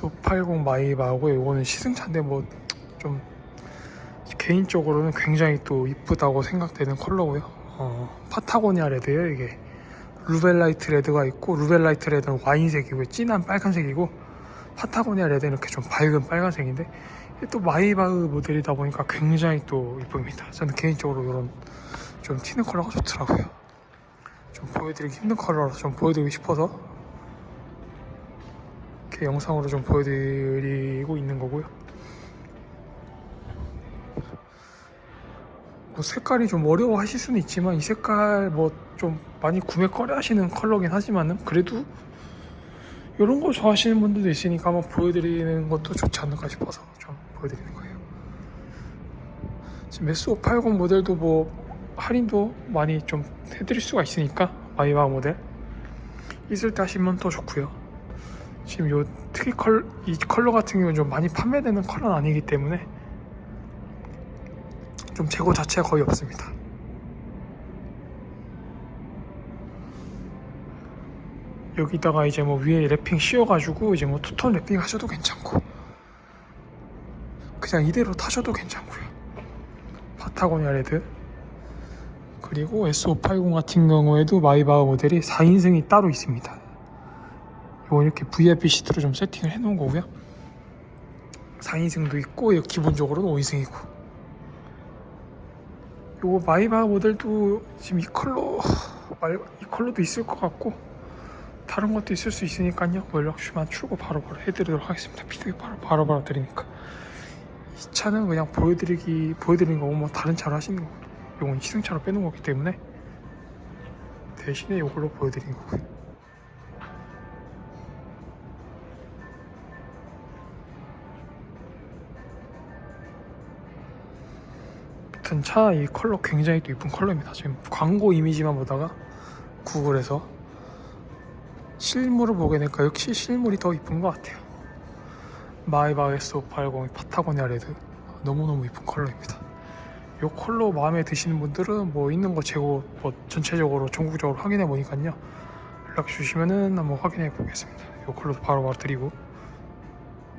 S580 마이바하고 이거는 시승차인데 뭐 좀 개인적으로는 굉장히 또 이쁘다고 생각되는 컬러고요. 어, 파타고니아 레드예요 이게. 루벨라이트 레드가 있고 루벨라이트 레드는 와인색이고 진한 빨간색이고 파타고니아 레드는 이렇게 좀 밝은 빨간색인데 또 마이바흐 모델이다 보니까 굉장히 또 이쁩니다. 저는 개인적으로 이런 좀 튀는 컬러가 좋더라고요. 좀 보여드리기 힘든 컬러라서 좀 보여드리고 싶어서 이렇게 영상으로 좀 보여드리고 있는 거고요. 뭐 색깔이 좀 어려워하실 수는 있지만 이 색깔 뭐 좀 많이 구매 꺼려하시는 컬러긴 하지만은 그래도 이런 거 좋아하시는 분들도 있으니까 한번 보여드리는 것도 좋지 않을까 싶어서 좀 보여드리는 거예요. 지금 S580 모델도 뭐 할인도 많이 좀 해드릴 수가 있으니까 마이바 모델 있을 때 하시면 더 좋고요. 지금 요 특이 컬, 이 컬러 같은 경우는 좀 많이 판매되는 컬러는 아니기 때문에 좀 재고 자체가 거의 없습니다. 여기다가 이제 뭐 위에 랩핑 씌워가지고 이제 뭐 투톤 랩핑 하셔도 괜찮고 그냥 이대로 타셔도 괜찮고요. 파타고니아 레드 그리고 S580 같은 경우에도 마이바흐 모델이 4인승이 따로 있습니다. 이건 이렇게 VIP 시트로 좀 세팅을 해놓은 거고요. 4인승도 있고 기본적으로는 5인승이고 요거 마이바흐 모델도 지금 이 컬러 말- 이 컬러도 있을 것 같고 다른 것도 있을 수 있으니까요. 뭐 연락 주시면 출고 바로 바로 해드리도록 하겠습니다. 피드백 바로 바로 바로 드리니까 이 차는 그냥 보여드리기 보여드리는 거고 뭐 다른 차로 하시는 거고 요건 시승차로 빼는 거기 때문에 대신에 이걸로 보여드리는 거고요. 아무튼 차 이 컬러 굉장히 또 이쁜 컬러입니다. 지금 광고 이미지만 보다가 구글에서 실물을 보게 되니까 역시 실물이 더 이쁜 것 같아요. 마이바 S580 파타고니아 레드 너무너무 이쁜 컬러입니다. 이 컬러 마음에 드시는 분들은 뭐 있는 거 재고 뭐 전체적으로 전국적으로 확인해 보니까요. 연락 주시면은 한번 확인해 보겠습니다. 이 컬러도 바로바로 드리고